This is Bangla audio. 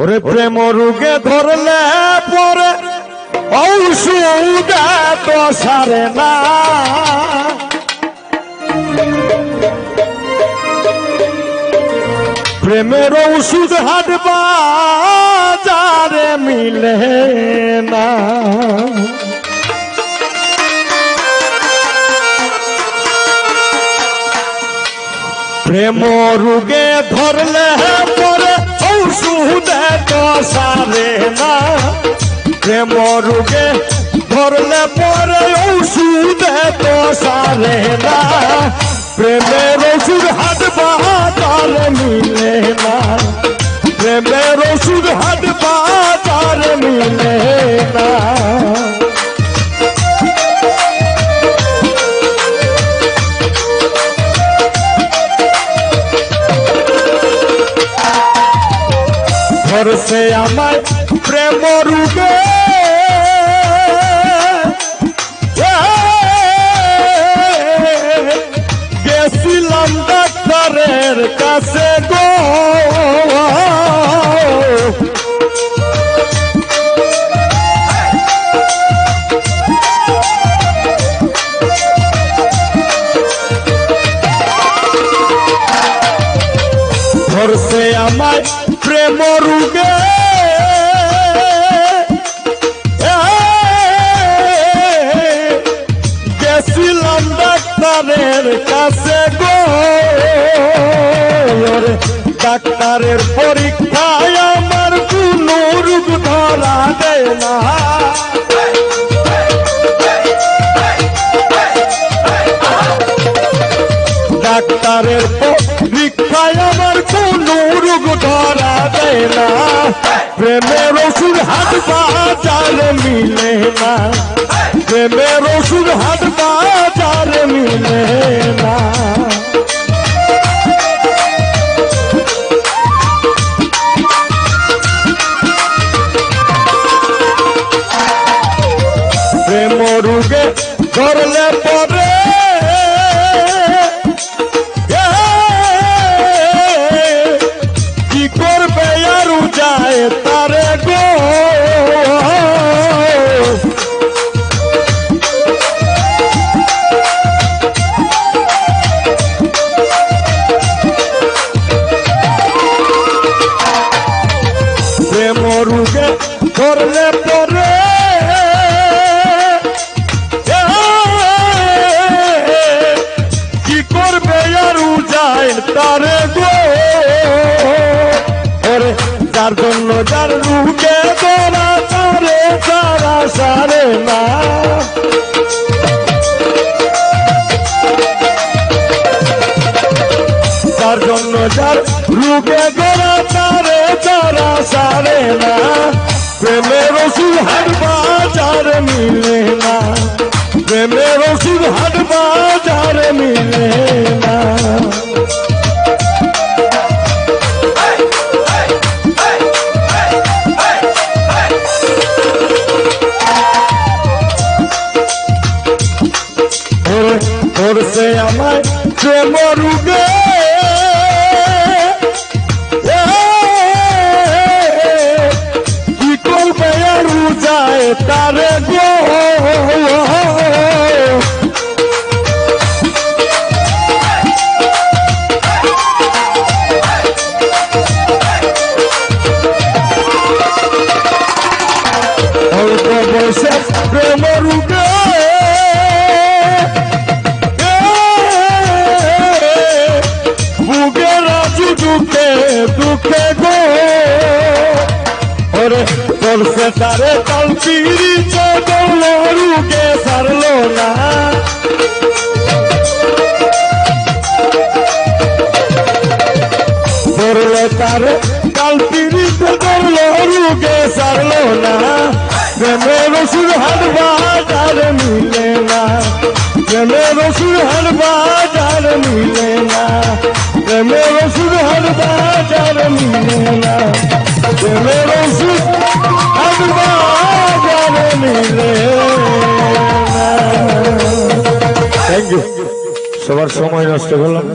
ওরে প্রেম রুগে ধরলে পরে ঔষধ তো সারে না। প্রেমের ঔষধ হাট বাজারে মিলে না। প্রেম রুগে ধরলে পরে ঔষধ তো সারে না। প্রেম রুগে ধরলে পরে ঔষধ তো সারে না। প্রেমের ওষুধ হাট বাজার মিলে না। প্রেমের ওষুধ হাট বাজার মিলে না। ধরছে আমার প্রেম রূপে। গেছিলাম ডাক্তারের কাছে গো। আমার প্রেম রুগে গেছিলাম ডাক্তারের কাছে গো। ডাক্তারের পরীক্ষায় আমার কোন রোগ ধরা দেয় না। ডাক্তারের পরীক্ষায় দেয় না প্রেমের ওষুধ হাত বাজার মিলে না প্রেমের ওষুধ হাত বাজার মিলে না রোগে ধরলে পরে। কি করবে আর যায় তারে গো? যার জন্য যার রুকে তোরা তারে, তারা সারে না। যার জন্য যার রুকে গোরা তারে তারা সারে না প্রেমের ওষুধ হাট বাজার মিলে না প্রেমের ওষুধ হাট বাজার মিলে না ওরে ওরছে আমায় প্রেম রুগে যায় তারে গো প্রেম রুগে বুকে রাজু দুঃখে দুঃখে করছে তারে কাল পিড়ি চল রুগে সারলো না। করলে তারে কাল পিড়ি চল রুগে সারলো না। প্রেমের ওষুধ হাট বাজার মিলে না। প্রেমের ওষুধ হাট বাজার মিলে না। প্রেমের ওষুধ হাট বাজার মিলে না। প্রেমের ওষুধ সবার সময় নষ্ট করলাম